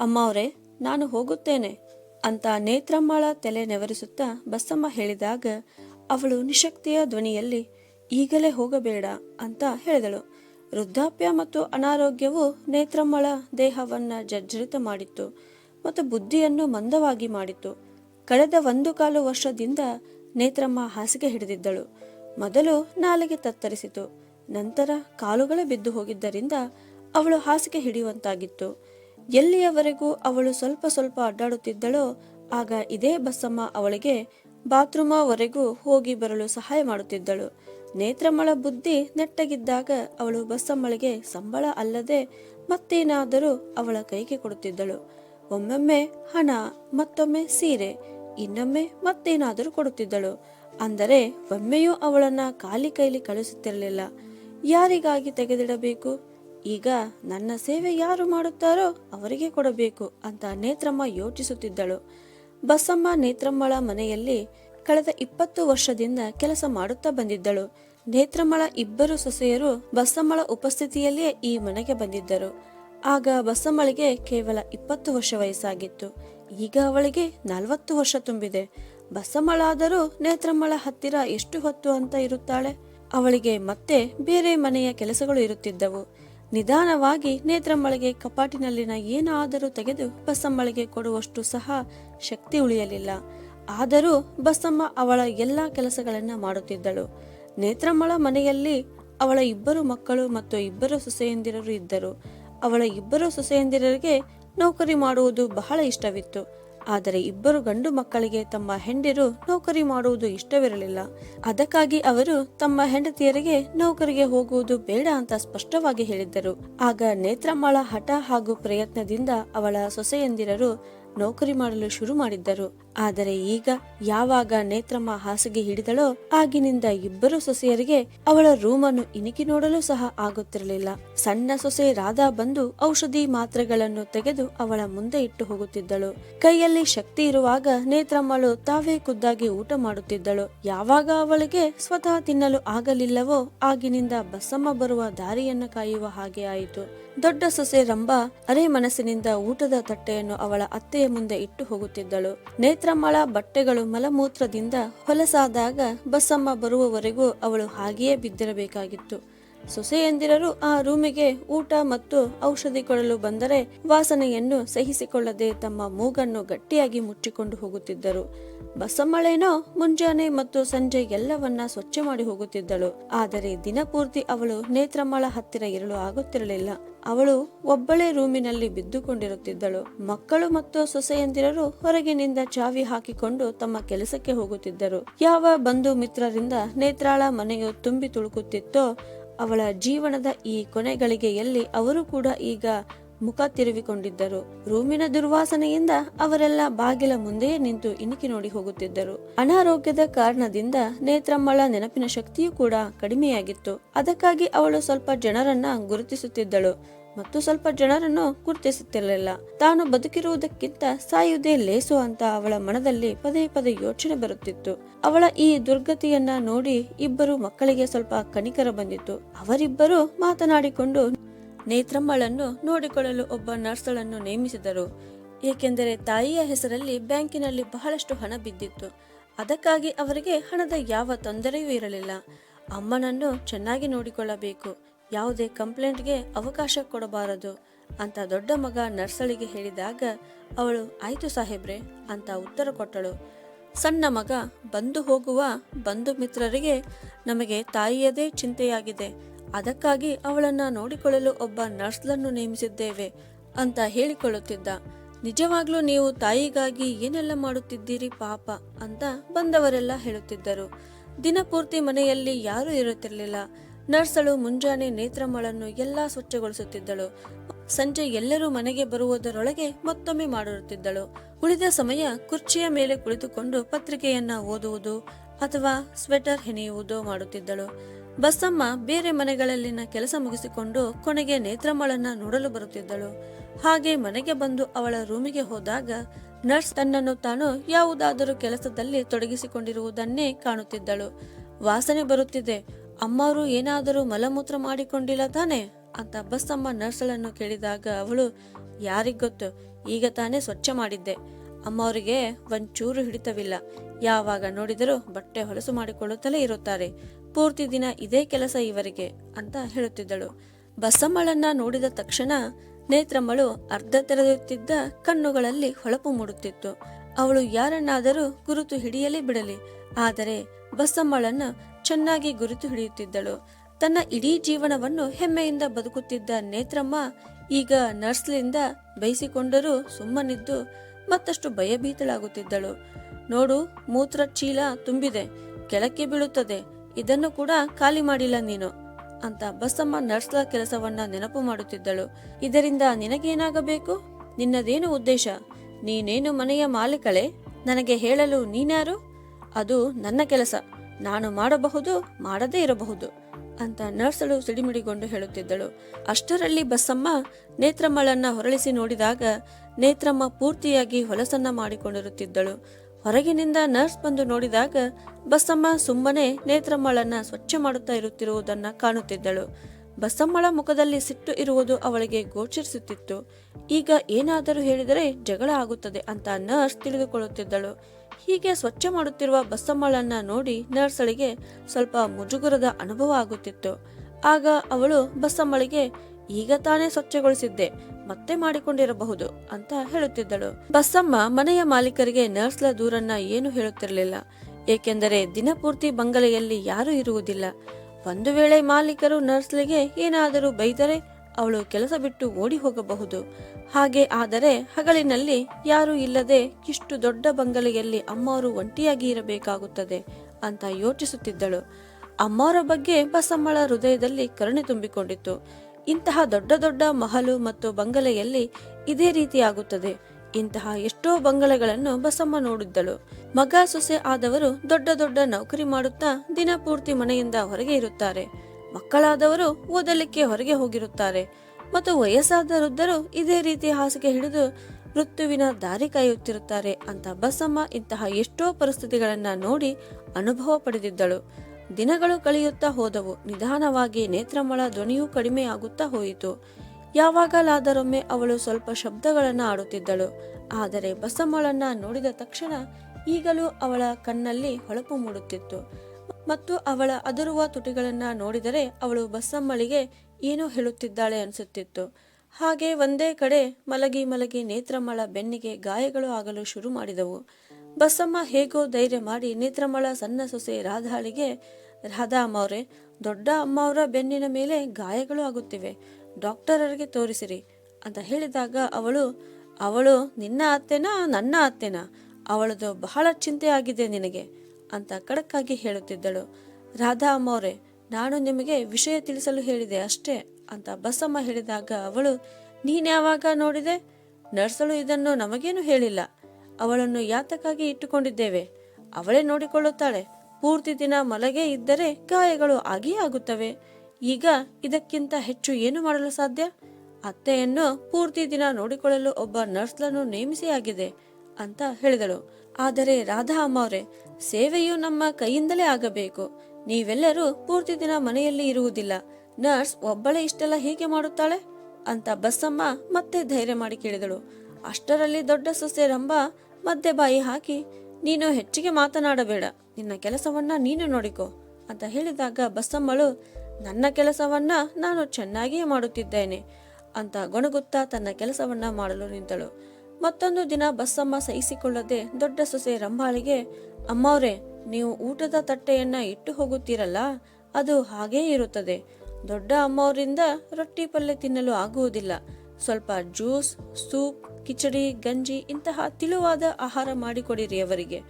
ಅಮ್ಮವ್ರೆ, ನಾನು ಹೋಗುತ್ತೇನೆ ಅಂತ ನೇತ್ರಮ್ಮಳ ತಲೆ ನೆವರಿಸುತ್ತಾ ಬಸಮ್ಮ ಹೇಳಿದಾಗ, ಅವಳು ನಿಶಕ್ತಿಯ ಧ್ವನಿಯಲ್ಲಿ, ಈಗಲೇ ಹೋಗಬೇಡ ಅಂತ ಹೇಳಿದಳು. ವೃದ್ಧಾಪ್ಯ ಮತ್ತು ಅನಾರೋಗ್ಯವು ನೇತ್ರಮ್ಮಳ ದೇಹವನ್ನ ಜರ್ಜರಿತ ಮಾಡಿತ್ತು ಮತ್ತು ಬುದ್ಧಿಯನ್ನು ಮಂದವಾಗಿ ಮಾಡಿತ್ತು. ಕಳೆದ ಒಂದು ಕಾಲು ವರ್ಷದಿಂದ ನೇತ್ರಮ್ಮ ಹಾಸಿಗೆ ಹಿಡಿದಿದ್ದಳು. ಮೊದಲು ನಾಲಿಗೆ ತತ್ತರಿಸಿತು. ನಂತರ ಕಾಲುಗಳ ಬಿದ್ದು ಹೋಗಿದ್ದರಿಂದ ಅವಳು ಹಾಸಿಗೆ ಹಿಡಿಯುವಂತಾಗಿತ್ತು. ಎಲ್ಲಿಯವರೆಗೂ ಅವಳು ಸ್ವಲ್ಪ ಸ್ವಲ್ಪ ಅಡ್ಡಾಡುತ್ತಿದ್ದಳೋ ಆಗ ಇದೇ ಬಸಮ್ಮ ಅವಳಿಗೆ ಬಾತ್ರೂಮವರೆಗೂ ಹೋಗಿ ಬರಲು ಸಹಾಯ ಮಾಡುತ್ತಿದ್ದಳು. ನೇತ್ರಮ್ಮಳ ಬುದ್ಧಿ ನೆಟ್ಟಗಿದ್ದಾಗ ಅವಳು ಬಸಮ್ಮಳಿಗೆ ಸಂಬಳ ಅಲ್ಲದೆ ಮತ್ತೇನಾದರೂ ಅವಳ ಕೈಗೆ ಕೊಡುತ್ತಿದ್ದಳು. ಒಮ್ಮೊಮ್ಮೆ ಹಣ, ಮತ್ತೊಮ್ಮೆ ಸೀರೆ, ಇನ್ನೊಮ್ಮೆ ಮತ್ತೇನಾದರೂ ಕೊಡುತ್ತಿದ್ದಳು. ಅಂದರೆ ಒಮ್ಮೆಯೂ ಅವಳನ್ನ ಖಾಲಿ ಕೈಲಿ ಕಳಿಸುತ್ತಿರಲಿಲ್ಲ. ಯಾರಿಗಾಗಿ ತೆಗೆದಿಡಬೇಕು? ಈಗ ನನ್ನ ಸೇವೆ ಯಾರು ಮಾಡುತ್ತಾರೋ ಅವರಿಗೆ ಕೊಡಬೇಕು ಅಂತ ನೇತ್ರಮ್ಮ ಯೋಚಿಸುತ್ತಿದ್ದಳು. ಬಸಮ್ಮ ನೇತ್ರಮ್ಮಳ ಮನೆಯಲ್ಲಿ ಕಳೆದ ಇಪ್ಪತ್ತು ವರ್ಷದಿಂದ ಕೆಲಸ ಮಾಡುತ್ತಾ ಬಂದಿದ್ದಳು. ನೇತ್ರಮ್ಮಳ ಇಬ್ಬರು ಸೊಸೆಯರು ಬಸಮ್ಮಳ ಉಪಸ್ಥಿತಿಯಲ್ಲಿಯೇ ಈ ಮನೆಗೆ ಬಂದಿದ್ದರು. ಆಗ ಬಸಮ್ಮಳಿಗೆ ಕೇವಲ ಇಪ್ಪತ್ತು ವರ್ಷ ವಯಸ್ಸಾಗಿತ್ತು. ಈಗ ಅವಳಿಗೆ ನಲವತ್ತು ವರ್ಷ ತುಂಬಿದೆ. ಬಸಮ್ಮಳಾದರೂ ನೇತ್ರಮ್ಮಳ ಹತ್ತಿರ ಎಷ್ಟು ಹೊತ್ತು ಅಂತ ಇರುತ್ತಾಳೆ? ಅವಳಿಗೆ ಮತ್ತೆ ಬೇರೆ ಮನೆಯ ಕೆಲಸಗಳು ಇರುತ್ತಿದ್ದವು. ನಿಧಾನವಾಗಿ ನೇತ್ರಮ್ಮಳಿಗೆ ಕಪಾಟಿನಲ್ಲಿನ ಏನಾದರೂ ತೆಗೆದು ಬಸಮ್ಮಳಿಗೆ ಕೊಡುವಷ್ಟು ಸಹ ಶಕ್ತಿ ಉಳಿಯಲಿಲ್ಲ. ಆದರೂ ಬಸಮ್ಮ ಅವಳ ಎಲ್ಲಾ ಕೆಲಸಗಳನ್ನ ಮಾಡುತ್ತಿದ್ದಳು. ನೇತ್ರಮ್ಮಳ ಮನೆಯಲ್ಲಿ ಅವಳ ಇಬ್ಬರು ಮಕ್ಕಳು ಮತ್ತು ಇಬ್ಬರು ಸೊಸೆಯಂದಿರರು ಇದ್ದರು. ಅವಳ ಇಬ್ಬರು ಸೊಸೆಯಂದಿರರಿಗೆ ನೌಕರಿ ಮಾಡುವುದು ಬಹಳ ಇಷ್ಟವಿತ್ತು. ಆದರೆ ಇಬ್ಬರು ಗಂಡು ಮಕ್ಕಳಿಗೆ ತಮ್ಮ ಹೆಂಡಿರು ನೌಕರಿ ಮಾಡುವುದು ಇಷ್ಟವಿರಲಿಲ್ಲ. ಅದಕ್ಕಾಗಿ ಅವರು ತಮ್ಮ ಹೆಂಡತಿಯರಿಗೆ ನೌಕರಿಗೆ ಹೋಗುವುದು ಬೇಡ ಅಂತ ಸ್ಪಷ್ಟವಾಗಿ ಹೇಳಿದ್ದರು. ಆಗ ನೇತ್ರಮ್ಮಳ ಹಠ ಹಾಗೂ ಪ್ರಯತ್ನದಿಂದ ಅವಳ ಸೊಸೆಯಂದಿರರು ನೌಕರಿ ಮಾಡಲು ಶುರು ಮಾಡಿದ್ದರು. ಆದರೆ ಈಗ ಯಾವಾಗ ನೇತ್ರಮ್ಮ ಹಾಸಿಗೆ ಹಿಡಿದಳೋ ಆಗಿನಿಂದ ಇಬ್ಬರು ಸೊಸೆಯರಿಗೆ ಅವಳ ರೂಮನ್ನು ಇಣಿಕಿ ನೋಡಲು ಸಹ ಆಗುತ್ತಿರಲಿಲ್ಲ. ಸಣ್ಣ ಸೊಸೆ ರಾಧಾ ಬಂದು ಔಷಧಿ ಮಾತ್ರೆಗಳನ್ನು ತೆಗೆದು ಅವಳ ಮುಂದೆ ಇಟ್ಟು ಹೋಗುತ್ತಿದ್ದಳು. ಕೈಯಲ್ಲಿ ಶಕ್ತಿ ಇರುವಾಗ ನೇತ್ರಮ್ಮಳು ತಾವೇ ಖುದ್ದಾಗಿ ಊಟ ಮಾಡುತ್ತಿದ್ದಳು. ಯಾವಾಗ ಅವಳಿಗೆ ಸ್ವತಃ ತಿನ್ನಲು ಆಗಲಿಲ್ಲವೋ ಆಗಿನಿಂದ ಬಸಮ್ಮ ಬರುವ ದಾರಿಯನ್ನು ಕಾಯುವ ಹಾಗೆ ಆಯಿತು. ದೊಡ್ಡ ಸೊಸೆ ರಂಭ ಅರೆ ಮನಸ್ಸಿನಿಂದ ಊಟದ ತಟ್ಟೆಯನ್ನು ಅವಳ ಅತ್ತೆಯ ಮುಂದೆ ಇಟ್ಟು ಹೋಗುತ್ತಿದ್ದಳು. ನೇತ್ರಮ್ಮಳ ಬಟ್ಟೆಗಳು ಮಲಮೂತ್ರದಿಂದ ಹೊಲಸಾದಾಗ ಬಸಮ್ಮ ಬರುವವರೆಗೂ ಅವಳು ಹಾಗೆಯೇ ಬಿದ್ದಿರಬೇಕಾಗಿತ್ತು. ಸೊಸೆಯಂದಿರರು ಆ ರೂಮಿಗೆ ಊಟ ಮತ್ತು ಔಷಧಿ ಕೊಡಲು ಬಂದರೆ ವಾಸನೆಯನ್ನು ಸಹಿಸಿಕೊಳ್ಳದೆ ತಮ್ಮ ಮೂಗನ್ನು ಗಟ್ಟಿಯಾಗಿ ಮುಚ್ಚಿಕೊಂಡು ಹೋಗುತ್ತಿದ್ದರು. ಬಸಮ್ಮಳೇನೋ ಮುಂಜಾನೆ ಮತ್ತು ಸಂಜೆ ಎಲ್ಲವನ್ನ ಸ್ವಚ್ಛ ಮಾಡಿ ಹೋಗುತ್ತಿದ್ದಳು. ಆದರೆ ದಿನಪೂರ್ತಿ ಅವಳು ನೇತ್ರಮ್ಮಳ ಹತ್ತಿರ ಇರಲು ಆಗುತ್ತಿರಲಿಲ್ಲ. ಅವಳು ಒಬ್ಬಳೇ ರೂಮಿನಲ್ಲಿ ಬಿದ್ದುಕೊಂಡಿರುತ್ತಿದ್ದಳು. ಮಕ್ಕಳು ಮತ್ತು ಸೊಸೆಯಂದಿರರು ಹೊರಗಿನಿಂದ ಚಾವಿ ಹಾಕಿಕೊಂಡು ತಮ್ಮ ಕೆಲಸಕ್ಕೆ ಹೋಗುತ್ತಿದ್ದರು. ಯಾವ ಬಂಧು ಮಿತ್ರರಿಂದ ನೇತ್ರಾಳ ಮನೆಯು ತುಂಬಿ ತುಳುಕುತ್ತಿತ್ತೋ ಅವಳ ಜೀವನದ ಈ ಕೊನೆಗಳಿಗೆಯಲ್ಲಿ ಅವರು ಕೂಡ ಈಗ ಮುಖ ತಿರುವಿಕೊಂಡಿದ್ದರು. ರೂಮಿನ ದುರ್ವಾಸನೆಯಿಂದ ಅವರೆಲ್ಲ ಬಾಗಿಲ ಮುಂದೆಯೇ ನಿಂತು ಇಣಿಕಿ ನೋಡಿ ಹೋಗುತ್ತಿದ್ದರು. ಅನಾರೋಗ್ಯದ ಕಾರಣದಿಂದ ನೇತ್ರಮ್ಮಳ ನೆನಪಿನ ಶಕ್ತಿಯೂ ಕೂಡ ಕಡಿಮೆಯಾಗಿತ್ತು. ಅದಕ್ಕಾಗಿ ಅವಳು ಸ್ವಲ್ಪ ಜನರನ್ನ ಗುರುತಿಸುತ್ತಿದ್ದಳು ಮತ್ತು ಸ್ವಲ್ಪ ಜನರನ್ನು ಗುರುತಿಸುತ್ತಿರಲಿಲ್ಲ. ತಾನು ಬದುಕಿರುವುದಕ್ಕಿಂತ ಸಾಯುವುದೇ ಲೇಸು ಅಂತ ಅವಳ ಮನದಲ್ಲಿ ಪದೇ ಪದೇ ಯೋಚನೆ ಬರುತ್ತಿತ್ತು. ಅವಳ ಈ ದುರ್ಗತಿಯನ್ನ ನೋಡಿ ಇಬ್ಬರು ಮಕ್ಕಳಿಗೆ ಸ್ವಲ್ಪ ಕಣಿಕರ ಬಂದಿತ್ತು. ಅವರಿಬ್ಬರು ಮಾತನಾಡಿಕೊಂಡು ನೇತ್ರಮ್ಮಳನ್ನು ನೋಡಿಕೊಳ್ಳಲು ಒಬ್ಬ ನರ್ಸ್ಗಳನ್ನು ನೇಮಿಸಿದರು. ಏಕೆಂದರೆ ತಾಯಿಯ ಹೆಸರಲ್ಲಿ ಬ್ಯಾಂಕಿನಲ್ಲಿ ಬಹಳಷ್ಟು ಹಣ ಬಿದ್ದಿತ್ತು. ಅದಕ್ಕಾಗಿ ಅವರಿಗೆ ಹಣದ ಯಾವ ತೊಂದರೆಯೂ ಇರಲಿಲ್ಲ. ಅಮ್ಮನನ್ನು ಚೆನ್ನಾಗಿ ನೋಡಿಕೊಳ್ಳಬೇಕು. ಯಾವುದೇ ಕಂಪ್ಲೇಂಟ್ಗೆ ಅವಕಾಶ ಕೊಡಬಾರದು ಅಂತ ದೊಡ್ಡ ಮಗ ನರ್ಸಳಿಗೆ ಹೇಳಿದಾಗ ಅವಳು, ಆಯ್ತು ಸಾಹೇಬ್ರೆ ಅಂತ ಉತ್ತರ ಕೊಟ್ಟಳು. ಸಣ್ಣ ಮಗ ಬಂದು ಹೋಗುವ ಬಂಧು ಮಿತ್ರರಿಗೆ ನಮಗೆ ತಾಯಿಯದೇ ಚಿಂತೆಯಾಗಿದೆ. ಅದಕ್ಕಾಗಿ ಅವಳನ್ನ ನೋಡಿಕೊಳ್ಳಲು ಒಬ್ಬ ನರ್ಸ್ಲನ್ನು ನೇಮಿಸಿದ್ದೇವೆ ಅಂತ ಹೇಳಿಕೊಳ್ಳುತ್ತಿದ್ದ. ನಿಜವಾಗ್ಲೂ ನೀವು ತಾಯಿಗಾಗಿ ಏನೆಲ್ಲ ಮಾಡುತ್ತಿದ್ದೀರಿ ಪಾಪ ಅಂತ ಬಂದವರೆಲ್ಲ ಹೇಳುತ್ತಿದ್ದರು. ದಿನಪೂರ್ತಿ ಮನೆಯಲ್ಲಿ ಯಾರೂ ಇರುತ್ತಿರಲಿಲ್ಲ. ನರ್ಸಳು ಮುಂಜಾನೆ ನೇತ್ರಮಳನ್ನು ಎಲ್ಲಾ ಸ್ವಚ್ಛಗೊಳಿಸುತ್ತಿದ್ದಳು. ಸಂಜೆ ಎಲ್ಲರೂ ಮನೆಗೆ ಬರುವುದರೊಳಗೆ ಮತ್ತೊಮ್ಮೆ ಮಾಡಿರುತ್ತಿದ್ದಳು ಉಳಿದ ಸಮಯ ಕುರ್ಚಿಯ ಮೇಲೆ ಕುಳಿತುಕೊಂಡು ಪತ್ರಿಕೆಯನ್ನ ಓದುವುದು ಅಥವಾ ಸ್ವೆಟರ್ ಹೆಣೆಯುವುದು ಮಾಡುತ್ತಿದ್ದಳು. ಬಸಮ್ಮ ಬೇರೆ ಮನೆಗಳಲ್ಲಿನ ಕೆಲಸ ಮುಗಿಸಿಕೊಂಡು ಕೊನೆಗೆ ನೇತ್ರಮ್ಮಳನ್ನ ನೋಡಲು ಬರುತ್ತಿದ್ದಳು. ಹಾಗೆ ಮನೆಗೆ ಬಂದು ಅವಳ ರೂಮಿಗೆ ಹೋದಾಗ ನರ್ಸ್ ತನ್ನನ್ನು ತಾನು ಯಾವುದಾದರೂ ಕೆಲಸದಲ್ಲಿ ತೊಡಗಿಸಿಕೊಂಡಿರುವುದನ್ನೇ ಕಾಣುತ್ತಿದ್ದಳು. ವಾಸನೆ ಬರುತ್ತಿದೆ. ಅಮ್ಮವರು ಏನಾದರೂ ಮಲಮೂತ್ರ ಮಾಡಿಕೊಂಡಿಲ್ಲ ತಾನೆ? ಅಂತ ಬಸ್ಸಮ್ಮ ನರ್ಸ್ಗಳನ್ನು ಕೇಳಿದಾಗ ಅವಳು ಯಾರಿಗೊತ್ತು ಈಗ ತಾನೇ ಸ್ವಚ್ಛ ಮಾಡಿದ್ದೆ. ಅಮ್ಮವರಿಗೆ ಒಂಚೂರು ಹಿಡಿತವಿಲ್ಲ. ಯಾವಾಗ ನೋಡಿದರೂ ಬಟ್ಟೆ ಹೊಲಸು ಮಾಡಿಕೊಳ್ಳುತ್ತಲೇ ಇರುತ್ತಾರೆ. ಪೂರ್ತಿ ದಿನ ಇದೇ ಕೆಲಸ ಇವರಿಗೆ ಅಂತ ಹೇಳುತ್ತಿದ್ದಳು. ಬಸಮ್ಮಳನ್ನ ನೋಡಿದ ತಕ್ಷಣ ನೇತ್ರಮ್ಮಳು ಅರ್ಧ ತೆರೆಯುತ್ತಿದ್ದ ಕಣ್ಣುಗಳಲ್ಲಿ ಹೊಳಪು ಮೂಡುತ್ತಿತ್ತು. ಅವಳು ಯಾರನ್ನಾದರೂ ಗುರುತು ಹಿಡಿಯಲೇ ಬಿಡಲಿ. ಆದರೆ ಬಸಮ್ಮಳನ್ನ ಚೆನ್ನಾಗಿ ಗುರುತು ಹಿಡಿಯುತ್ತಿದ್ದಳು. ತನ್ನ ಇಡೀ ಜೀವನವನ್ನು ಹೆಮ್ಮೆಯಿಂದ ಬದುಕುತ್ತಿದ್ದ ನೇತ್ರಮ್ಮ ಈಗ ನರ್ಸ್ಲಿಂದ ಬಯಸಿಕೊಂಡರೂ ಸುಮ್ಮನಿದ್ದು ಮತ್ತಷ್ಟು ಭಯಭೀತಳಾಗುತ್ತಿದ್ದಳು. ನೋಡು, ಮೂತ್ರ ಚೀಲ ತುಂಬಿದೆ. ಕೆಳಕ್ಕೆ ಬೀಳುತ್ತದೆ. ಇದನ್ನು ಕೂಡ ಖಾಲಿ ಮಾಡಿಲ್ಲ ನೀನು ಅಂತ ಬಸಮ್ಮ ನರ್ಸ್ಗಳ ಕೆಲಸವನ್ನ ನೆನಪು ಮಾಡುತ್ತಿದ್ದಳು. ಇದರಿಂದ ನಿನಗೇನಾಗಬೇಕು? ನಿನ್ನದೇನು ಉದ್ದೇಶ? ನೀನೇನು ಮನೆಯ ಮಾಲೀಕಳೆ? ನನಗೆ ಹೇಳಲು ನೀನ್ಯಾರು? ಅದು ನನ್ನ ಕೆಲಸ. ನಾನು ಮಾಡಬಹುದು, ಮಾಡದೇ ಇರಬಹುದು ಅಂತ ನರ್ಸಳು ಸಿಡಿಮಿಡಿಗೊಂಡು ಹೇಳುತ್ತಿದ್ದಳು. ಅಷ್ಟರಲ್ಲಿ ಬಸಮ್ಮ ನೇತ್ರಮ್ಮಳನ್ನ ಹೊರಳಿಸಿ ನೋಡಿದಾಗ ನೇತ್ರಮ್ಮ ಪೂರ್ತಿಯಾಗಿ ಹೊಲಸನ್ನ ಮಾಡಿಕೊಂಡಿರುತ್ತಿದ್ದಳು. ಹೊರಗಿನಿಂದ ನರ್ಸ್ ಬಂದು ನೋಡಿದಾಗ ಬಸಮ್ಮ ಸುಮ್ಮನೆ ನೇತ್ರಮ್ಮಳನ್ನ ಸ್ವಚ್ಛ ಮಾಡುತ್ತಾ ಇರುತ್ತಿರುವುದನ್ನ ಕಾಣುತ್ತಿದ್ದಳು. ಬಸಮ್ಮಳ ಮುಖದಲ್ಲಿ ಸಿಟ್ಟು ಇರುವುದು ಅವಳಿಗೆ ಗೋಚರಿಸುತ್ತಿತ್ತು. ಈಗ ಏನಾದರೂ ಹೇಳಿದರೆ ಜಗಳ ಆಗುತ್ತದೆ ಅಂತ ನರ್ಸ್ ತಿಳಿದುಕೊಳ್ಳುತ್ತಿದ್ದಳು. ಹೀಗೆ ಸ್ವಚ್ಛ ಮಾಡುತ್ತಿರುವ ಬಸಮ್ಮಳನ್ನ ನೋಡಿ ನರ್ಸಳಿಗೆ ಸ್ವಲ್ಪ ಮುಜುಗುರದ ಅನುಭವ ಆಗುತ್ತಿತ್ತು. ಆಗ ಅವಳು ಬಸಮ್ಮಳಿಗೆ, ಈಗ ತಾನೇ ಸ್ವಚ್ಛಗೊಳಿಸಿದ್ದೆ. ಮತ್ತೆ ಮಾಡಿಕೊಂಡಿರಬಹುದು ಅಂತ ಹೇಳುತ್ತಿದ್ದಳು. ಬಸಮ್ಮ ಮನೆಯ ಮಾಲೀಕರಿಗೆ ನರ್ಸ್ಲ ದೂರನ್ನ ಏನು ಹೇಳುತ್ತಿರಲಿಲ್ಲ. ಏಕೆಂದರೆ ದಿನಪೂರ್ತಿ ಬಂಗಲೆಯಲ್ಲಿ ಯಾರೂ ಇರುವುದಿಲ್ಲ. ಒಂದು ವೇಳೆ ಮಾಲೀಕರು ನರ್ಸ್ಲಿಗೆ ಏನಾದರೂ ಬೈದರೆ ಅವಳು ಕೆಲಸ ಬಿಟ್ಟು ಓಡಿ ಹೋಗಬಹುದು ಹಾಗೆ ಆದರೆ ಹಗಲಿನಲ್ಲಿ ಯಾರೂ ಇಲ್ಲದೆ ಇಷ್ಟು ದೊಡ್ಡ ಬಂಗಲೆಯಲ್ಲಿ ಅಮ್ಮವರು ಒಂಟಿಯಾಗಿ ಇರಬೇಕಾಗುತ್ತದೆ ಅಂತ ಯೋಚಿಸುತ್ತಿದ್ದಳು. ಅಮ್ಮವರ ಬಗ್ಗೆ ಬಸಮ್ಮಳ ಹೃದಯದಲ್ಲಿ ಕರುಣೆ ತುಂಬಿಕೊಂಡಿತ್ತು. ಇಂತಹ ದೊಡ್ಡ ದೊಡ್ಡ ಮಹಲು ಮತ್ತು ಬಂಗಲೆಯಲ್ಲಿ ಇದೇ ರೀತಿಯಾಗುತ್ತದೆ. ಇಂತಹ ಎಷ್ಟೋ ಬಂಗಲೆಗಳನ್ನು ಬಸಮ್ಮ ನೋಡಿದ್ದಳು. ಮಗ ಸೊಸೆ ಆದವರು ದೊಡ್ಡ ದೊಡ್ಡ ನೌಕರಿ ಮಾಡುತ್ತಾ ದಿನಪೂರ್ತಿ ಮನೆಯಿಂದ ಹೊರಗೆ ಇರುತ್ತಾರೆ. ಮಕ್ಕಳಾದವರು ಓದಲಿಕ್ಕೆ ಹೊರಗೆ ಹೋಗಿರುತ್ತಾರೆ. ಮತ್ತು ವಯಸ್ಸಾದ ವೃದ್ಧರು ಇದೇ ರೀತಿ ಹಾಸಿಗೆ ಹಿಡಿದು ಋತುವಿನ ದಾರಿ ಕಾಯುತ್ತಿರುತ್ತಾರೆ ಅಂತ ಬಸಮ್ಮ ಇಂತಹ ಎಷ್ಟೋ ಪರಿಸ್ಥಿತಿಗಳನ್ನ ನೋಡಿ ಅನುಭವ ಪಡೆದಿದ್ದಳು. ದಿನಗಳು ಕಳೆಯುತ್ತಾ ಹೋದವು. ನಿಧಾನವಾಗಿ ನೇತ್ರಮಳ ಧ್ವನಿಯೂ ಕಡಿಮೆಯಾಗುತ್ತಾ ಹೋಯಿತು. ಯಾವಾಗಲಾದರೊಮ್ಮೆ ಅವಳು ಸ್ವಲ್ಪ ಶಬ್ದಗಳನ್ನು ಆಡುತ್ತಿದ್ದಳು. ಆದರೆ ಬಸಮ್ಮಳನ್ನ ನೋಡಿದ ತಕ್ಷಣ ಈಗಲೂ ಅವಳ ಕಣ್ಣಲ್ಲಿ ಹೊಳಪು ಮೂಡುತ್ತಿತ್ತು. ಮತ್ತು ಅವಳ ಅದರುವ ತುಟಿಗಳನ್ನ ನೋಡಿದರೆ ಅವಳು ಬಸಮ್ಮಳಿಗೆ ಏನೋ ಹೇಳುತ್ತಿದ್ದಾಳೆ ಅನಿಸುತ್ತಿತ್ತು. ಹಾಗೆ ಒಂದೇ ಕಡೆ ಮಲಗಿ ಮಲಗಿ ನೇತ್ರಮಳ ಬೆನ್ನಿಗೆ ಗಾಯಗಳು ಆಗಲು ಶುರು ಮಾಡಿದವು. ಬಸಮ್ಮ ಹೇಗೋ ಧೈರ್ಯ ಮಾಡಿ ನೇತ್ರಮಳ ಸಣ್ಣ ಸೊಸೆ ರಾಧಾಳಿಗೆ, ರಾಧಾ ಅಮ್ಮವ್ರೆ, ದೊಡ್ಡ ಅಮ್ಮವರ ಬೆನ್ನಿನ ಮೇಲೆ ಗಾಯಗಳು ಆಗುತ್ತಿವೆ. ಡಾಕ್ಟರರಿಗೆ ತೋರಿಸಿರಿ. ಅಂತ ಹೇಳಿದಾಗ ಅವಳು ಅವಳು ನಿನ್ನ ಅತ್ತೆನಾ, ನನ್ನ ಅತ್ತೆನಾ? ಅವಳದು ಬಹಳ ಚಿಂತೆ ಆಗಿದೆ ನಿನಗೆ. ಅಂತ ಕಡಕ್ಕಾಗಿ ಹೇಳುತ್ತಿದ್ದಳು. ರಾಧಾ ಅಮ್ಮವ್ರೆ, ನಾನು ನಿಮಗೆ ವಿಷಯ ತಿಳಿಸಲು ಹೇಳಿದೆ ಅಷ್ಟೇ. ಅಂತ ಬಸಮ್ಮ ಹೇಳಿದಾಗ ಅವಳು ನೀನ್ಯಾವಾಗ ನೋಡಿದೆ? ನರ್ಸಳು ಇದನ್ನು ನಮಗೇನು ಹೇಳಿಲ್ಲ. ಅವಳನ್ನು ಯಾತಕ್ಕಾಗಿ ಇಟ್ಟುಕೊಂಡಿದ್ದೇವೆ? ಅವಳೇ ನೋಡಿಕೊಳ್ಳುತ್ತಾಳೆ. ಪೂರ್ತಿ ದಿನ ಮಲಗೇ ಇದ್ದರೆ ಗಾಯಗಳು ಆಗಿಯೇ ಆಗುತ್ತವೆ. ಈಗ ಇದಕ್ಕಿಂತ ಹೆಚ್ಚು ಏನು ಮಾಡಲು ಸಾಧ್ಯ? ಅತ್ತೆಯನ್ನು ಪೂರ್ತಿ ದಿನ ನೋಡಿಕೊಳ್ಳಲು ಒಬ್ಬ ನರ್ಸ್ಲನ್ನು ನೇಮಿಸಿ ಆಗಿದೆ ಅಂತ ಹೇಳಿದಳು. ಆದರೆ ರಾಧಾ ಅಮ್ಮವ್ರೆ, ಸೇವೆಯು ನಮ್ಮ ಕೈಯಿಂದಲೇ ಆಗಬೇಕು. ನೀವೆಲ್ಲರೂ ಪೂರ್ತಿ ದಿನ ಮನೆಯಲ್ಲಿ ಇರುವುದಿಲ್ಲ. ನರ್ಸ್ ಒಬ್ಬಳೇ ಇಷ್ಟೆಲ್ಲ ಹೇಗೆ ಮಾಡುತ್ತಾಳೆ ಅಂತ ಬಸ್ಸಮ್ಮ ಮತ್ತೆ ಧೈರ್ಯ ಮಾಡಿ ಕೇಳಿದಳು. ಅಷ್ಟರಲ್ಲಿ ದೊಡ್ಡ ಸೊಸೆ ರಂಭ ಮಧ್ಯೆ ಬಾಯಿ ಹಾಕಿ, ನೀನು ಹೆಚ್ಚಿಗೆ ಮಾತನಾಡಬೇಡ. ನಿನ್ನ ಕೆಲಸವನ್ನ ನೀನು ನೋಡಿಕೊ, ಅಂತ ಹೇಳಿದಾಗ ಬಸ್ಸಮ್ಮಳು ನನ್ನ ಕೆಲಸವನ್ನ ನಾನು ಚೆನ್ನಾಗಿಯೇ ಮಾಡುತ್ತಿದ್ದೇನೆ, ಅಂತ ಗೊಣಗುತ್ತಾ ತನ್ನ ಕೆಲಸವನ್ನ ಮಾಡಲು ನಿಂತಳು. ಮತ್ತೊಂದು ದಿನ ಬಸ್ಸಮ್ಮ ಸಹಿಸಿಕೊಳ್ಳದೆ ದೊಡ್ಡ ಸೊಸೆ ರಂಬಾಳಿಗೆ ಅಮ್ಮವ್ರೆ, ನೀವು ಊಟದ ತಟ್ಟೆಯನ್ನ ಇಟ್ಟು ಹೋಗುತ್ತೀರಲ್ಲ, ಅದು ಹಾಗೇ ಇರುತ್ತದೆ. ದೊಡ್ಡ ಅಮ್ಮವರಿಂದ ರೊಟ್ಟಿ ಪಲ್ಯ ತಿನ್ನಲು ಆಗುವುದಿಲ್ಲ. ಸ್ವಲ್ಪ ಜ್ಯೂಸ್, ಸೂಪ್, ಕಿಚಡಿ, ಗಂಜಿ ಇಂತಹ ತಿಳುವಾದ ಆಹಾರ ಮಾಡಿಕೊಡಿರಿ ಅವರಿಗೆ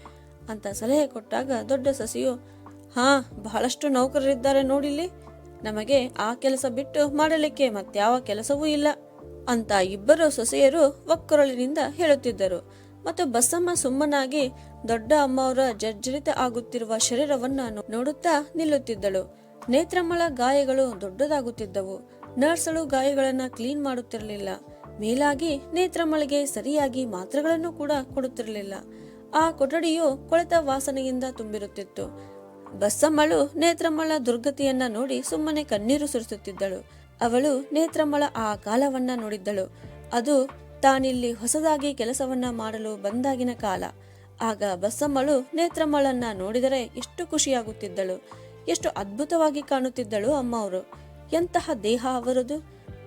ಅಂತ ಸಲಹೆ ಕೊಟ್ಟಾಗ ದೊಡ್ಡ ಸಸಿಯು, ಹಾ, ಬಹಳಷ್ಟು ನೌಕರರಿದ್ದಾರೆ ನೋಡಿಲಿ ನಮಗೆ ಆ ಕೆಲಸ ಬಿಟ್ಟು ಮಾಡಲಿಕ್ಕೆ ಮತ್ಯಾವ ಕೆಲಸವೂ ಇಲ್ಲ ಅಂತ ಇಬ್ಬರು ಸೊಸೆಯರು ಒಕ್ಕೊರಳಿನಿಂದ ಹೇಳುತ್ತಿದ್ದರು. ಮತ್ತು ಬಸಮ್ಮ ಸುಮ್ಮನಾಗಿ ದೊಡ್ಡ ಅಮ್ಮವರ ಜರ್ಜರಿತ ಆಗುತ್ತಿರುವ ಶರೀರವನ್ನು ನೋಡುತ್ತಾ ನಿಲ್ಲುತ್ತಿದ್ದಳು. ನೇತ್ರಮ್ಮಳ ಗಾಯಗಳು ದೊಡ್ಡದಾಗುತ್ತಿದ್ದವು. ನರ್ಸಳು ಗಾಯಗಳನ್ನು ಕ್ಲೀನ್ ಮಾಡುತ್ತಿರಲಿಲ್ಲ. ಮೇಲಾಗಿ ನೇತ್ರಮಳಿಗೆ ಸರಿಯಾಗಿ ಮಾತ್ರೆಗಳನ್ನು ಕೂಡ ಕೊಡುತ್ತಿರಲಿಲ್ಲ. ಆ ಕೊಠಡಿಯು ಕೊಳೆತ ವಾಸನೆಯಿಂದ ತುಂಬಿರುತ್ತಿತ್ತು. ಬಸ್ಸಮ್ಮಳು ನೇತ್ರಮ್ಮಳ ದುರ್ಗತಿಯನ್ನ ನೋಡಿ ಸುಮ್ಮನೆ ಕಣ್ಣೀರು ಸುರಿಸುತ್ತಿದ್ದಳು. ಅವಳು ನೇತ್ರಮ್ಮಳ ಆ ಕಾಲವನ್ನ ನೋಡಿದ್ದಳು. ಅದು ತಾನಿಲ್ಲಿ ಹೊಸದಾಗಿ ಕೆಲಸವನ್ನ ಮಾಡಲು ಬಂದಾಗಿನ ಕಾಲ. ಆಗ ಬಸಮ್ಮಳು ನೇತ್ರಮ್ಮಳನ್ನ ನೋಡಿದರೆ ಎಷ್ಟು ಖುಷಿಯಾಗುತ್ತಿದ್ದಳು. ಎಷ್ಟು ಅದ್ಭುತವಾಗಿ ಕಾಣುತ್ತಿದ್ದಳು ಅಮ್ಮ ಅವರು ಎಂತಹ ದೇಹ ಅವರದು?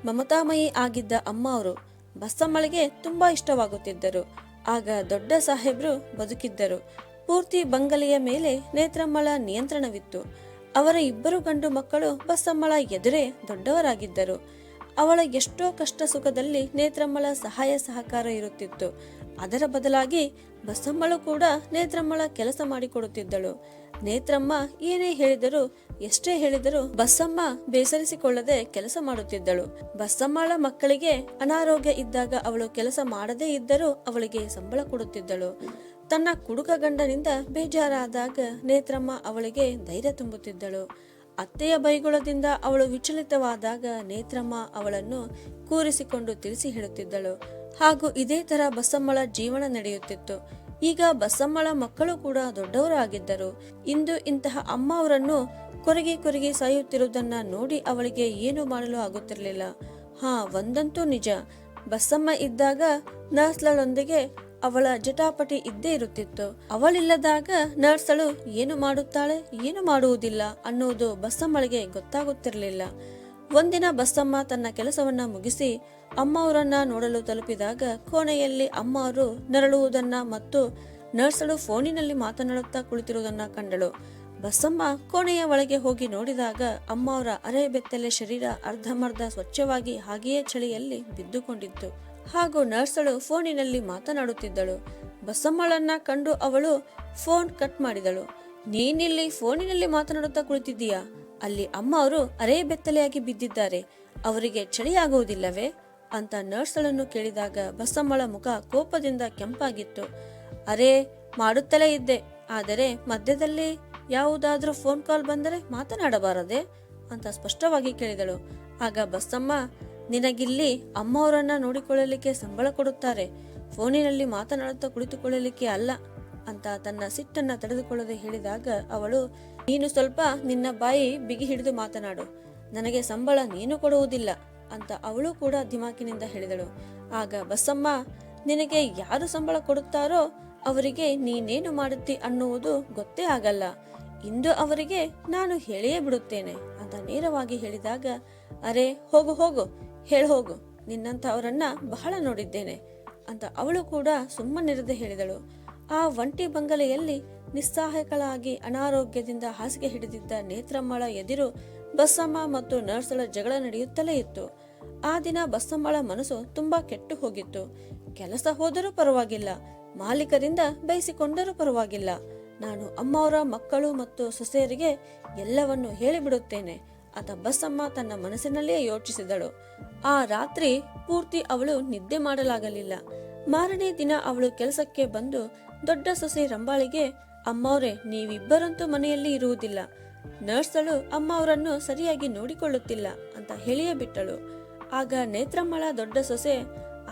ಮಮತಾಮಯಿ ಆಗಿದ್ದ ಅಮ್ಮ ಅವರು ಬಸಮ್ಮಳಿಗೆ ತುಂಬಾ ಇಷ್ಟವಾಗುತ್ತಿದ್ದರು. ಆಗ ದೊಡ್ಡ ಸಾಹೇಬ್ರು ಬದುಕಿದ್ದರು. ಪೂರ್ತಿ ಬಂಗಲೆಯ ಮೇಲೆ ನೇತ್ರಮ್ಮಳ ನಿಯಂತ್ರಣವಿತ್ತು. ಅವರ ಇಬ್ಬರು ಗಂಡು ಮಕ್ಕಳು ಬಸಮ್ಮಳ ಎದುರೇ ದೊಡ್ಡವರಾಗಿದ್ದರು. ಅವಳ ಎಷ್ಟೋ ಕಷ್ಟ ಸುಖದಲ್ಲಿ ನೇತ್ರಮ್ಮಳ ಸಹಾಯ ಸಹಕಾರ ಇರುತ್ತಿತ್ತು. ಅದರ ಬದಲಾಗಿ ಬಸಮ್ಮಳು ಕೂಡ ನೇತ್ರಮ್ಮಳ ಕೆಲಸ ಮಾಡಿಕೊಡುತ್ತಿದ್ದಳು. ನೇತ್ರಮ್ಮ ಏನೇ ಹೇಳಿದರೂ, ಎಷ್ಟೇ ಹೇಳಿದರೂ ಬಸಮ್ಮ ಬೇಸರಿಸಿಕೊಳ್ಳದೆ ಕೆಲಸ ಮಾಡುತ್ತಿದ್ದಳು. ಬಸಮ್ಮಳ ಮಕ್ಕಳಿಗೆ ಅನಾರೋಗ್ಯ ಇದ್ದಾಗ ಅವಳು ಕೆಲಸ ಮಾಡದೇ ಇದ್ದರೂ ಅವಳಿಗೆ ಸಂಬಳ ಕೊಡುತ್ತಿದ್ದಳು. ತನ್ನ ಕುಡುಕ ಗಂಡನಿಂದ ಬೇಜಾರಾದಾಗ ನೇತ್ರಮ್ಮ ಅವಳಿಗೆ ಧೈರ್ಯ ತುಂಬುತ್ತಿದ್ದಳು. ಅತ್ತೆಯ ಬೈಗುಳದಿಂದ ಅವಳು ವಿಚಲಿತವಾದಾಗ ನೇತ್ರಮ್ಮ ಅವಳನ್ನು ಕೂರಿಸಿಕೊಂಡು ತಿಳಿಸಿ ಹೇಳುತ್ತಿದ್ದಳು. ಹಾಗೂ ಇದೇ ತರ ಬಸಮ್ಮಳ ಜೀವನ ನಡೆಯುತ್ತಿತ್ತು. ಈಗ ಬಸಮ್ಮಳ ಮಕ್ಕಳು ಕೂಡ ದೊಡ್ಡವರಾಗಿದ್ದರು. ಇಂದು ಇಂತಹ ಅಮ್ಮ ಅವರನ್ನು ಕೊರಗಿ ಕೊರಗಿ ಸಾಯುತ್ತಿರುವುದನ್ನ ನೋಡಿ ಅವಳಿಗೆ ಏನು ಮಾಡಲು ಆಗುತ್ತಿರಲಿಲ್ಲ. ಹಾ, ಒಂದಂತೂ ನಿಜ. ಬಸಮ್ಮ ಇದ್ದಾಗ ನರ್ಸ್ಗಳೊಂದಿಗೆ ಅವಳ ಜಟಾಪಟಿ ಇದ್ದೇ ಇರುತ್ತಿತ್ತು. ಅವಳಿಲ್ಲದಾಗ ನರ್ಸಳು ಏನು ಮಾಡುತ್ತಾಳೆ, ಏನು ಮಾಡುವುದಿಲ್ಲ ಅನ್ನುವುದು ಬಸಮ್ಮಳಿಗೆ ಗೊತ್ತಾಗುತ್ತಿರಲಿಲ್ಲ. ಒಂದಿನ ಬಸಮ್ಮ ತನ್ನ ಕೆಲಸವನ್ನ ಮುಗಿಸಿ ಅಮ್ಮ ಅವರನ್ನ ನೋಡಲು ತಲುಪಿದಾಗ ಕೋಣೆಯಲ್ಲಿ ಅಮ್ಮ ಅವರು ನರಳುವುದನ್ನ ಮತ್ತು ನರ್ಸಳು ಫೋನಿನಲ್ಲಿ ಮಾತನಾಡುತ್ತಾ ಕುಳಿತಿರುವುದನ್ನ ಕಂಡಳು. ಬಸಮ್ಮ ಕೋಣೆಯ ಒಳಗೆ ಹೋಗಿ ನೋಡಿದಾಗ ಅಮ್ಮ ಅವರ ಅರೆ ಬೆತ್ತಲೆ ಶರೀರ ಅರ್ಧಮರ್ಧ ಸ್ವಚ್ಛವಾಗಿ ಹಾಗೆಯೇ ಚಳಿಯಲ್ಲಿ ಬಿದ್ದುಕೊಂಡಿತ್ತು. ಹಾಗೂ ನರ್ಸಳು ಫೋನಿನಲ್ಲಿ ಮಾತನಾಡುತ್ತಿದ್ದಳು. ಬಸಮ್ಮಳನ್ನ ಕಂಡು ಅವಳು ಫೋನ್ ಕಟ್ ಮಾಡಿದಳು. ನೀನಿಲ್ಲಿ ಫೋನಿನಲ್ಲಿ ಮಾತನಾಡುತ್ತಾ ಕುಳಿತಿದ್ದೀಯಾ? ಅಲ್ಲಿ ಅಮ್ಮ ಅವರು ಅರೆ ಬೆತ್ತಲೆಯಾಗಿ ಬಿದ್ದಿದ್ದಾರೆ. ಅವರಿಗೆ ಚಳಿಯಾಗುವುದಿಲ್ಲವೇ? ಅಂತ ನರ್ಸ್ಗಳನ್ನು ಕೇಳಿದಾಗ ಬಸಮ್ಮಳ ಮುಖ ಕೋಪದಿಂದ ಕೆಂಪಾಗಿತ್ತು. ಅರೆ, ಮಾಡುತ್ತಲೇ ಇದ್ದೆ. ಆದರೆ ಮಧ್ಯದಲ್ಲಿ ಯಾವುದಾದ್ರೂ ಫೋನ್ ಕಾಲ್ ಬಂದರೆ ಮಾತನಾಡಬಾರದೆ? ಅಂತ ಸ್ಪಷ್ಟವಾಗಿ ಕೇಳಿದಳು. ಆಗ ಬಸಮ್ಮ, ನಿನಗಿಲ್ಲಿ ಅಮ್ಮವರನ್ನ ನೋಡಿಕೊಳ್ಳಲಿಕ್ಕೆ ಸಂಬಳ ಕೊಡುತ್ತಾರೆ. ಫೋನಿನಲ್ಲಿ ಮಾತನಾಡುತ್ತಾ ಕುಳಿತುಕೊಳ್ಳಲಿಕ್ಕೆ ಅಲ್ಲ. ಅಂತ ತನ್ನ ಸಿಟ್ಟನ್ನ ತಡೆದುಕೊಳ್ಳದೆ ಹೇಳಿದಾಗ ಅವಳು ನೀನು ಸ್ವಲ್ಪ ನಿನ್ನ ಬಾಯಿ ಬಿಗಿ ಹಿಡಿದು ಮಾತನಾಡು. ನನಗೆ ಸಂಬಳ ನೀನು ಕೊಡುವುದಿಲ್ಲ ಅಂತ ಅವಳು ಕೂಡ ದಿಮಾಕಿನಿಂದ ಹೇಳಿದಳು. ಆಗ ಬಸಮ್ಮ, ನಿನಗೆ ಯಾರು ಸಂಬಳ ಕೊಡುತ್ತಾರೋ ಅವರಿಗೆ ನೀನೇನು ಮಾಡುತ್ತಿ ಅನ್ನುವುದು ಗೊತ್ತೇ ಆಗಲ್ಲ. ಇಂದು ಅವರಿಗೆ ನಾನು ಹೇಳಿಯೇ ಬಿಡುತ್ತೇನೆ ಅಂತ ನೇರವಾಗಿ ಹೇಳಿದಾಗ, ಅರೆ, ಹೋಗು ಹೋಗು, ಹೇಳ, ಹೋಗು, ನಿನ್ನಂಥವರನ್ನ ಬಹಳ ನೋಡಿದ್ದೇನೆ ಅಂತ ಅವಳು ಕೂಡ ಸುಮ್ಮನಿರದೆ ಹೇಳಿದಳು. ಆ ಒಂಟಿ ಬಂಗಲೆಯಲ್ಲಿ ನಿಸ್ಸಹಾಯಕಳಾಗಿ ಅನಾರೋಗ್ಯದಿಂದ ಹಾಸಿಗೆ ಹಿಡಿದಿದ್ದ ನೇತ್ರಮ್ಮಳ ಎದುರು ಬಸಮ್ಮ ಮತ್ತು ನರ್ಸಳ ಜಗಳ ನಡೆಯುತ್ತಲೇ ಇತ್ತು. ಆ ದಿನ ಬಸಮ್ಮಳ ಮನಸ್ಸು ತುಂಬಾ ಕೆಟ್ಟು ಹೋಗಿತ್ತು. ಕೆಲಸ ಹೋದರೂ ಪರವಾಗಿಲ್ಲ, ಮಾಲೀಕರಿಂದ ಬಯಸಿಕೊಂಡರೂ ಪರವಾಗಿಲ್ಲ. ನಾನು ಅಮ್ಮವರ ಮಕ್ಕಳು ಮತ್ತು ಸೊಸೆಯರಿಗೆ ಎಲ್ಲವನ್ನು ಹೇಳಿಬಿಡುತ್ತೇನೆ, ಆತ ಬಸಮ್ಮ ತನ್ನ ಮನಸ್ಸಿನಲ್ಲಿಯೇ ಯೋಚಿಸಿದಳು. ಆ ರಾತ್ರಿ ಪೂರ್ತಿ ಅವಳು ನಿದ್ದೆ ಮಾಡಲಾಗಲಿಲ್ಲ. ಮಾರನೇ ದಿನ ಅವಳು ಕೆಲಸಕ್ಕೆ ಬಂದು ದೊಡ್ಡ ಸೊಸೆ ರಂಬಾಳಿಗೆ, ಅಮ್ಮವ್ರೆ, ನೀವಿಬ್ಬರಂತೂ ಮನೆಯಲ್ಲಿ ಇರುವುದಿಲ್ಲ. ನರ್ಸ್ಗಳು ಅಮ್ಮ ಅವರನ್ನು ಸರಿಯಾಗಿ ನೋಡಿಕೊಳ್ಳುತ್ತಿಲ್ಲ ಅಂತ ಹೇಳಿಯೇ ಬಿಟ್ಟಳು. ಆಗ ನೇತ್ರಮ್ಮಳ ದೊಡ್ಡ ಸೊಸೆ,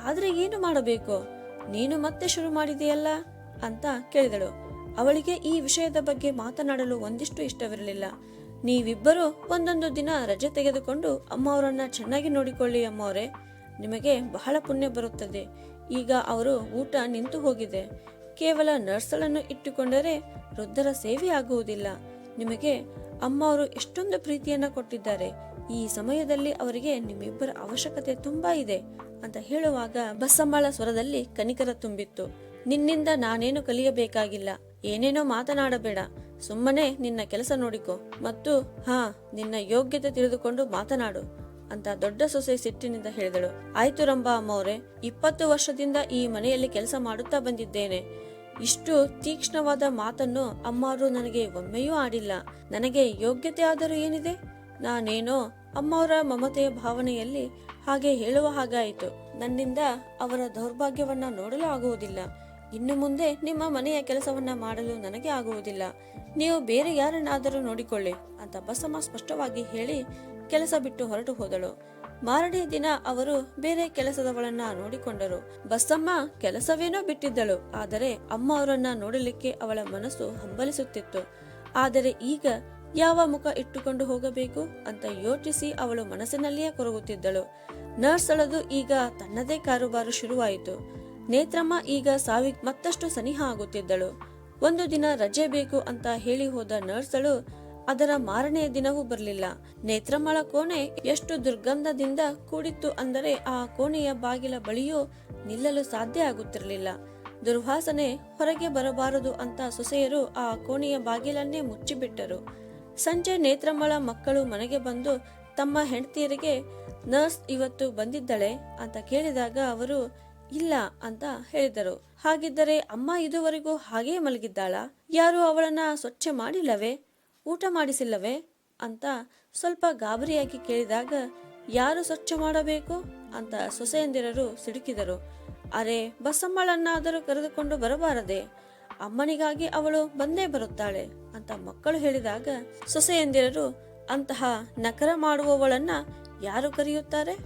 ಆದ್ರೆ ಏನು ಮಾಡಬೇಕು? ನೀನು ಮತ್ತೆ ಶುರು ಮಾಡಿದೆಯಲ್ಲ ಅಂತ ಕೇಳಿದಳು. ಅವಳಿಗೆ ಈ ವಿಷಯದ ಬಗ್ಗೆ ಮಾತನಾಡಲು ಒಂದಿಷ್ಟು ಇಷ್ಟವಿರಲಿಲ್ಲ. ನೀವಿಬ್ಬರು ಒಂದೊಂದು ದಿನ ರಜೆ ತೆಗೆದುಕೊಂಡು ಅಮ್ಮ ಅವರನ್ನ ಚೆನ್ನಾಗಿ ನೋಡಿಕೊಳ್ಳಿ ಅಮ್ಮವರೇ. ನಿಮಗೆ ಬಹಳ ಪುಣ್ಯ ಬರುತ್ತದೆ. ಈಗ ಅವರು ಊಟ ನಿಂತು ಹೋಗಿದೆ. ಕೇವಲ ನರ್ಸ್ಗಳನ್ನು ಇಟ್ಟುಕೊಂಡರೆ ವೃದ್ಧರ ಸೇವೆ ಆಗುವುದಿಲ್ಲ. ನಿಮಗೆ ಅಮ್ಮ ಅವರು ಎಷ್ಟೊಂದು ಪ್ರೀತಿಯನ್ನ ಕೊಟ್ಟಿದ್ದಾರೆ. ಈ ಸಮಯದಲ್ಲಿ ಅವರಿಗೆ ನಿಮ್ಮಿಬ್ಬರ ಅವಶ್ಯಕತೆ ತುಂಬಾ ಇದೆ ಅಂತ ಹೇಳುವಾಗ ಬಸಮ್ಮಳ ಸ್ವರದಲ್ಲಿ ಕನಿಕರ ತುಂಬಿತ್ತು. ನಿನ್ನಿಂದ ನಾನೇನು ಕಲಿಯಬೇಕಾಗಿಲ್ಲ. ಏನೇನೋ ಮಾತನಾಡಬೇಡ. ಸುಮ್ಮನೆ ನಿನ್ನ ಕೆಲಸ ನೋಡಿಕೊ. ಮತ್ತು ಹಾ, ನಿನ್ನ ಯೋಗ್ಯತೆ ತಿಳಿದುಕೊಂಡು ಮಾತನಾಡು. ಅಂತ ದೊಡ್ಡ ಸೊಸೆ ಸಿಟ್ಟಿನಿಂದ ಹೇಳಿದಳು. ಆಯ್ತು ರಂಭಾ ಅಮ್ಮವ್ರೆ, ಇಪ್ಪತ್ತು ವರ್ಷದಿಂದ ಈ ಮನೆಯಲ್ಲಿ ಕೆಲಸ ಮಾಡುತ್ತಾ ಬಂದಿದ್ದೇನೆ. ಇಷ್ಟು ತೀಕ್ಷ್ಣವಾದ ಮಾತನ್ನು ಅಮ್ಮವರು ನನಗೆ ಒಮ್ಮೆಯೂ ಆಡಿಲ್ಲ. ನನಗೆ ಯೋಗ್ಯತೆ ಆದರೂ ಏನಿದೆ? ನಾನೇನೋ ಅಮ್ಮವರ ಮಮತೆಯ ಭಾವನೆಯಲ್ಲಿ ಹಾಗೆ ಹೇಳುವ ಹಾಗಾಯಿತು. ನನ್ನಿಂದ ಅವರ ದೌರ್ಭಾಗ್ಯವನ್ನ ನೋಡಲು ಆಗುವುದಿಲ್ಲ. ಇನ್ನು ಮುಂದೆ ನಿಮ್ಮ ಮನೆಯ ಕೆಲಸವನ್ನ ಮಾಡಲು ನನಗೆ ಆಗುವುದಿಲ್ಲ. ನೀವು ಬೇರೆ ಯಾರನ್ನಾದರೂ ನೋಡಿಕೊಳ್ಳಿ ಅಂತ ಬಸಮ್ಮ ಸ್ಪಷ್ಟವಾಗಿ ಹೇಳಿ ಕೆಲಸ ಬಿಟ್ಟು ಹೊರಟು ಹೋದಳು. ಮಾರನೇ ದಿನ ಅವರು ಬೇರೆ ಕೆಲಸದವಳನ್ನ ನೋಡಿಕೊಂಡರು. ಬಸಮ್ಮ ಕೆಲಸವೇನೋ ಬಿಟ್ಟಿದ್ದಳು, ಆದರೆ ಅಮ್ಮ ಅವರನ್ನ ನೋಡಲಿಕ್ಕೆ ಅವಳ ಮನಸ್ಸು ಹಂಬಲಿಸುತ್ತಿತ್ತು. ಆದರೆ ಈಗ ಯಾವ ಮುಖ ಇಟ್ಟುಕೊಂಡು ಹೋಗಬೇಕು ಅಂತ ಯೋಚಿಸಿ ಅವಳು ಮನಸ್ಸಿನಲ್ಲಿಯೇ ಕೊರಗುತ್ತಿದ್ದಳು. ನರ್ಸ್ ಅಳದು ಈಗ ತನ್ನದೇ ಕಾರುಬಾರು ಶುರುವಾಯಿತು. ನೇತ್ರಮ್ಮ ಈಗ ಸಾವಿ ಮತ್ತಷ್ಟು ಸನಿಹ ಆಗುತ್ತಿದ್ದಳು. ಒಂದು ದಿನ ರಜೆ ಬೇಕು ಅಂತ ಹೇಳಿ ಹೋದ ನರ್ಸ್ಗಳು ಅದರ ಮಾರನೆಯ ದಿನವೂ ಬರಲಿಲ್ಲ. ನೇತ್ರಮಳ ಕೋಣೆ ಎಷ್ಟು ದುರ್ಗಂಧದಿಂದ ಕೂಡಿತ್ತು ಅಂದರೆ ಆ ಕೋಣೆಯ ಬಾಗಿಲ ಬಳಿಯೂ ನಿಲ್ಲಲು ಸಾಧ್ಯ ಆಗುತ್ತಿರಲಿಲ್ಲ. ದುರ್ವಾಸನೆ ಹೊರಗೆ ಬರಬಾರದು ಅಂತ ಸೊಸೆಯರು ಆ ಕೋಣೆಯ ಬಾಗಿಲನ್ನೇ ಮುಚ್ಚಿಬಿಟ್ಟರು. ಸಂಜೆ ನೇತ್ರಮಳ ಮಕ್ಕಳು ಮನೆಗೆ ಬಂದು ತಮ್ಮ ಹೆಂಡತಿಯರಿಗೆ, ನರ್ಸ್ ಇವತ್ತು ಬಂದಿದ್ದಳೆ? ಅಂತ ಕೇಳಿದಾಗ ಅವರು, ಇಲ್ಲ ಅಂತ ಹೇಳಿದರು. ಹಾಗಿದ್ದರೆ ಅಮ್ಮ ಇದುವರೆಗೂ ಹಾಗೇ ಮಲಗಿದ್ದಾಳ? ಯಾರು ಅವಳನ್ನ ಸ್ವಚ್ಛ ಮಾಡಿಲ್ಲವೇ? ಊಟ ಮಾಡಿಸಿಲ್ಲವೇ ಅಂತ ಸ್ವಲ್ಪ ಗಾಬರಿಯಾಗಿ ಕೇಳಿದಾಗ, ಯಾರು ಸ್ವಚ್ಛ ಮಾಡಬೇಕು? ಅಂತ ಸೊಸೆಯಂದಿರರು ಸಿಡುಕಿದರು. ಅರೆ, ಬಸಮ್ಮಳನ್ನಾದರೂ ಕರೆದುಕೊಂಡು ಬರಬಾರದೆ? ಅಮ್ಮನಿಗಾಗಿ ಅವಳು ಬಂದೇ ಬರುತ್ತಾಳೆ ಅಂತ ಮಕ್ಕಳು ಹೇಳಿದಾಗ, ಸೊಸೆಯಂದಿರರು, ಅಂತಹ ನಕರ ಮಾಡುವವಳನ್ನ ಯಾರು ಕರೆಯುತ್ತಾರೆ?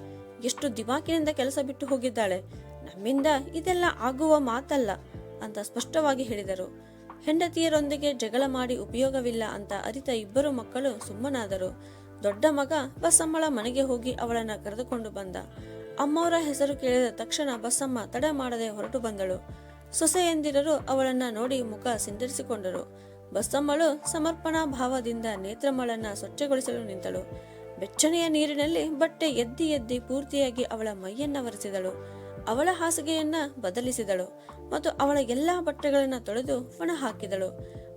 ಎಷ್ಟು ದಿಮಾಕಿನಿಂದ ಕೆಲಸ ಬಿಟ್ಟು ಹೋಗಿದ್ದಾಳೆ. ನಮ್ಮಿಂದ ಇದೆಲ್ಲ ಆಗುವ ಮಾತಲ್ಲ ಅಂತ ಸ್ಪಷ್ಟವಾಗಿ ಹೇಳಿದರು. ಹೆಂಡತಿಯರೊಂದಿಗೆ ಜಗಳ ಮಾಡಿ ಉಪಯೋಗವಿಲ್ಲ ಅಂತ ಅರಿತ ಇಬ್ಬರು ಮಕ್ಕಳು ಸುಮ್ಮನಾದರು. ದೊಡ್ಡ ಮಗ ಬಸಮ್ಮಳ ಮನೆಗೆ ಹೋಗಿ ಅವಳನ್ನ ಕರೆದುಕೊಂಡು ಬಂದ. ಅಮ್ಮವರ ಹೆಸರು ಕೇಳಿದ ತಕ್ಷಣ ಬಸಮ್ಮ ತಡ ಮಾಡದೆ ಹೊರಟು ಬಂದಳು. ಸೊಸೆಯಂದಿರರು ಅವಳನ್ನ ನೋಡಿ ಮುಖ ಸಿಂಡರಿಸಿಕೊಂಡರು. ಬಸಮ್ಮಳು ಸಮರ್ಪಣಾ ಭಾವದಿಂದ ನೇತ್ರಮ್ಮಳನ್ನ ಸ್ವಚ್ಛಗೊಳಿಸಲು ನಿಂತಳು. ಬೆಚ್ಚನೆಯ ನೀರಿನಲ್ಲಿ ಬಟ್ಟೆ ಎದ್ದಿ ಎದ್ದಿ ಪೂರ್ತಿಯಾಗಿ ಅವಳ ಮೈಯನ್ನ ಒರೆಸಿದಳು. ಅವಳ ಹಾಸಿಗೆಯನ್ನ ಬದಲಿಸಿದಳು. ಮತ್ತು ಅವಳ ಎಲ್ಲಾ ಬಟ್ಟೆಗಳನ್ನು ತೊಳೆದು ಒಣ ಹಾಕಿದಳು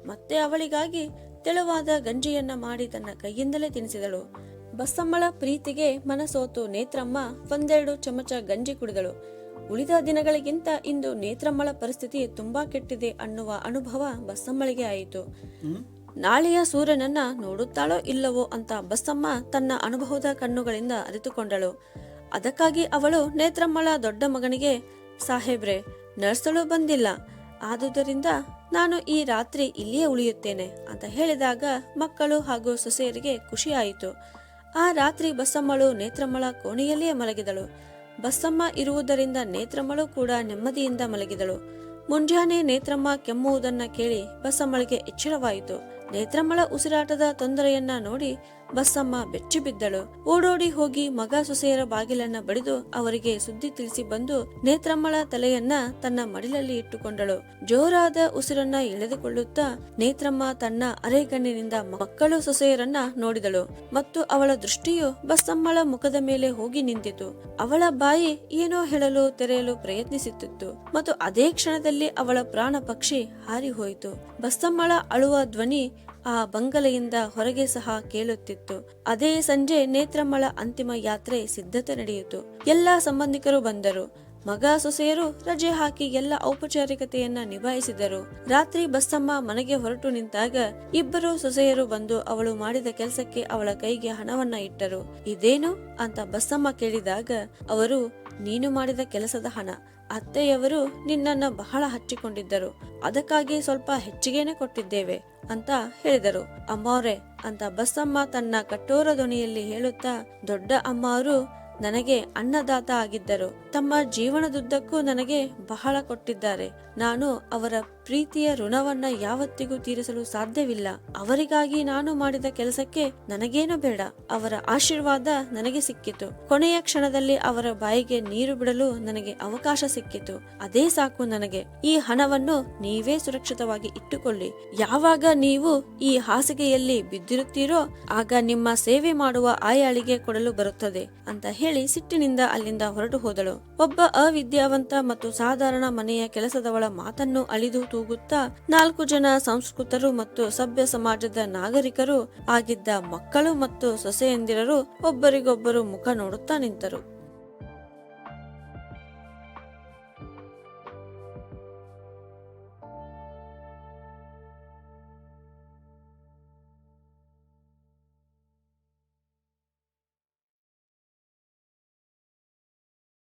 ಮತ್ತೆ ಅವಳಿಗಾಗಿ ತೆಳುವಾದ ಗಂಜಿಯನ್ನ ಮಾಡಿ ತನ್ನ ಕೈಯಿಂದಲೇ ತಿನ್ನಿಸಿದಳು ಬಸಮ್ಮಳ ಪ್ರೀತಿಗೆ ಮನಸೋತು ನೇತ್ರಮ್ಮ ಒಂದೆರಡು ಚಮಚ ಗಂಜಿ ಕುಡಿದಳು. ಉಳಿದ ದಿನಗಳಿಗಿಂತ ಇಂದು ನೇತ್ರಮ್ಮಳ ಪರಿಸ್ಥಿತಿ ತುಂಬಾ ಕೆಟ್ಟಿದೆ ಅನ್ನುವ ಅನುಭವ ಬಸಮ್ಮಳಿಗೆ ಆಯಿತು. ನಾಳೆಯ ಸೂರ್ಯನನ್ನ ನೋಡುತ್ತಾಳೋ ಇಲ್ಲವೋ ಅಂತ ಬಸಮ್ಮ ತನ್ನ ಅನುಭವದ ಕಣ್ಣುಗಳಿಂದ ಅರಿತುಕೊಂಡಳು. ಅದಕ್ಕಾಗಿ ಅವಳು ನೇತ್ರಮ್ಮಳ ದೊಡ್ಡ ಮಗನಿಗೆ ಸಾಹೇಬ್ರೆ ನರ್ಸಳು ಬಂದಿಲ್ಲ. ಆದುದರಿಂದ ನಾನು ಈ ರಾತ್ರಿ ಇಲ್ಲಿಯೇ ಉಳಿಯುತ್ತೇನೆ ಅಂತ ಹೇಳಿದಾಗ ಮಕ್ಕಳು ಹಾಗೂ ಸೊಸೆಯರಿಗೆ ಖುಷಿಯಾಯಿತು. ಆ ರಾತ್ರಿ ಬಸಮ್ಮಳು ನೇತ್ರಮ್ಮಳ ಕೋಣೆಯಲ್ಲಿಯೇ ಮಲಗಿದಳು. ಬಸಮ್ಮ ಇರುವುದರಿಂದ ನೇತ್ರಮ್ಮಳು ಕೂಡ ನೆಮ್ಮದಿಯಿಂದ ಮಲಗಿದಳು. ಮುಂಜಾನೆ ನೇತ್ರಮ್ಮ ಕೆಮ್ಮುವುದನ್ನ ಕೇಳಿ ಬಸಮ್ಮಳಿಗೆ ಎಚ್ಚರವಾಯಿತು. ನೇತ್ರಮ್ಮಳ ಉಸಿರಾಟದ ತೊಂದರೆಯನ್ನ ನೋಡಿ ಬಸಮ್ಮ ಬೆಚ್ಚಿ ಬಿದ್ದಳು. ಓಡೋಡಿ ಹೋಗಿ ಮಗ ಸೊಸೆಯರ ಬಾಗಿಲನ್ನ ಬಡಿದು ಅವರಿಗೆ ಸುದ್ದಿ ತಿಳಿಸಿ ಬಂದು ನೇತ್ರಮ್ಮಳ ತಲೆಯನ್ನ ತನ್ನ ಮಡಿಲಲ್ಲಿ ಇಟ್ಟುಕೊಂಡಳು. ಜೋರಾದ ಉಸಿರನ್ನ ಎಳೆದುಕೊಳ್ಳುತ್ತಾ ನೇತ್ರಮ್ಮ ತನ್ನ ಅರೆಗಣ್ಣಿನಿಂದ ಮಕ್ಕಳು ಸೊಸೆಯರನ್ನ ನೋಡಿದಳು. ಮತ್ತು ಅವಳ ದೃಷ್ಟಿಯು ಬಸಮ್ಮಳ ಮುಖದ ಮೇಲೆ ಹೋಗಿ ನಿಂತಿತು. ಅವಳ ಬಾಯಿ ಏನೋ ಹೇಳಲು ತೆರೆಯಲು ಪ್ರಯತ್ನಿಸುತ್ತಿತ್ತು. ಮತ್ತು ಅದೇ ಕ್ಷಣದಲ್ಲಿ ಅವಳ ಪ್ರಾಣ ಪಕ್ಷಿ ಹಾರಿ ಹೋಯಿತು. ಬಸಮ್ಮಳ ಅಳುವ ಧ್ವನಿ ಆ ಬಂಗಲೆಯಿಂದ ಹೊರಗೆ ಸಹ ಕೇಳುತ್ತಿತ್ತು. ಅದೇ ಸಂಜೆ ನೇತ್ರಮ್ಮಳ ಅಂತಿಮ ಯಾತ್ರೆ ಸಿದ್ಧತೆ ನಡೆಯಿತು. ಎಲ್ಲಾ ಸಂಬಂಧಿಕರು ಬಂದರು. ಮಗ ಸೊಸೆಯರು ರಜೆ ಹಾಕಿ ಎಲ್ಲ ಔಪಚಾರಿಕತೆಯನ್ನ ನಿಭಾಯಿಸಿದರು. ರಾತ್ರಿ ಬಸ್ಸಮ್ಮ ಮನೆಗೆ ಹೊರಟು ನಿಂತಾಗ ಇಬ್ಬರು ಸೊಸೆಯರು ಬಂದು ಅವಳು ಮಾಡಿದ ಕೆಲಸಕ್ಕೆ ಅವಳ ಕೈಗೆ ಹಣವನ್ನ ಇಟ್ಟರು. ಇದೇನು? ಅಂತ ಬಸ್ಸಮ್ಮ ಕೇಳಿದಾಗ, ಅವರು, ನೀನು ಮಾಡಿದ ಕೆಲಸದ ಹಣ. ಅತ್ತೆಯವರು ನಿನ್ನನ್ನ ಬಹಳ ಹಚ್ಚಿಕೊಂಡಿದ್ದರು. ಅದಕ್ಕಾಗಿ ಸ್ವಲ್ಪ ಹೆಚ್ಚಿಗೆನೆ ಕೊಟ್ಟಿದ್ದೇವೆ ಅಂತ ಹೇಳಿದರು. ಅಮ್ಮವ್ರೆ ಅಂತ ಬಸ್ಸಮ್ಮ ತನ್ನ ಕಠೋರ ದೊಣಿಯಲ್ಲಿ ಹೇಳುತ್ತಾ, ದೊಡ್ಡ ಅಮ್ಮವರು ನನಗೆ ಅನ್ನದಾತ ಆಗಿದ್ದರು. ತಮ್ಮ ಜೀವನದುದ್ದಕ್ಕೂ ನನಗೆ ಬಹಳ ಕೊಟ್ಟಿದ್ದಾರೆ. ನಾನು ಅವರ ಪ್ರೀತಿಯ ಋಣವನ್ನ ಯಾವತ್ತಿಗೂ ತೀರಿಸಲು ಸಾಧ್ಯವಿಲ್ಲ. ಅವರಿಗಾಗಿ ನಾನು ಮಾಡಿದ ಕೆಲಸಕ್ಕೆ ನನಗೇನು ಬೇಡ. ಅವರ ಆಶೀರ್ವಾದ ನನಗೆ ಸಿಕ್ಕಿತು. ಕೊನೆಯ ಕ್ಷಣದಲ್ಲಿ ಅವರ ಬಾಯಿಗೆ ನೀರು ಬಿಡಲು ನನಗೆ ಅವಕಾಶ ಸಿಕ್ಕಿತು. ಅದೇ ಸಾಕು ನನಗೆ. ಈ ಹಣವನ್ನು ನೀವೇ ಸುರಕ್ಷಿತವಾಗಿ ಇಟ್ಟುಕೊಳ್ಳಿ. ಯಾವಾಗ ನೀವು ಈ ಹಾಸಿಗೆಯಲ್ಲಿ ಬಿದ್ದಿರುತ್ತೀರೋ, ಆಗ ನಿಮ್ಮ ಸೇವೆ ಮಾಡುವ ಆಯಾಳಿಗೆ ಕೊಡಲು ಬರುತ್ತದೆ ಅಂತ ಹೇಳಿ ಸಿಟ್ಟಿನಿಂದ ಅಲ್ಲಿಂದ ಹೊರಟು ಹೋದಳು. ಒಬ್ಬ ಅವಿದ್ಯಾವಂತ ಮತ್ತು ಸಾಧಾರಣ ಮನೆಯ ಕೆಲಸದವಳ ಮಾತನ್ನು ಅಳಿದು ತೂಗುತ್ತಾ ನಾಲ್ಕು ಜನ ಸಂಸ್ಕೃತರು ಮತ್ತು ಸಭ್ಯ ಸಮಾಜದ ನಾಗರಿಕರು ಆಗಿದ್ದ ಮಕ್ಕಳು ಮತ್ತು ಸೊಸೆಯಂದಿರರು ಒಬ್ಬರಿಗೊಬ್ಬರು ಮುಖ ನೋಡುತ್ತಾ ನಿಂತರು.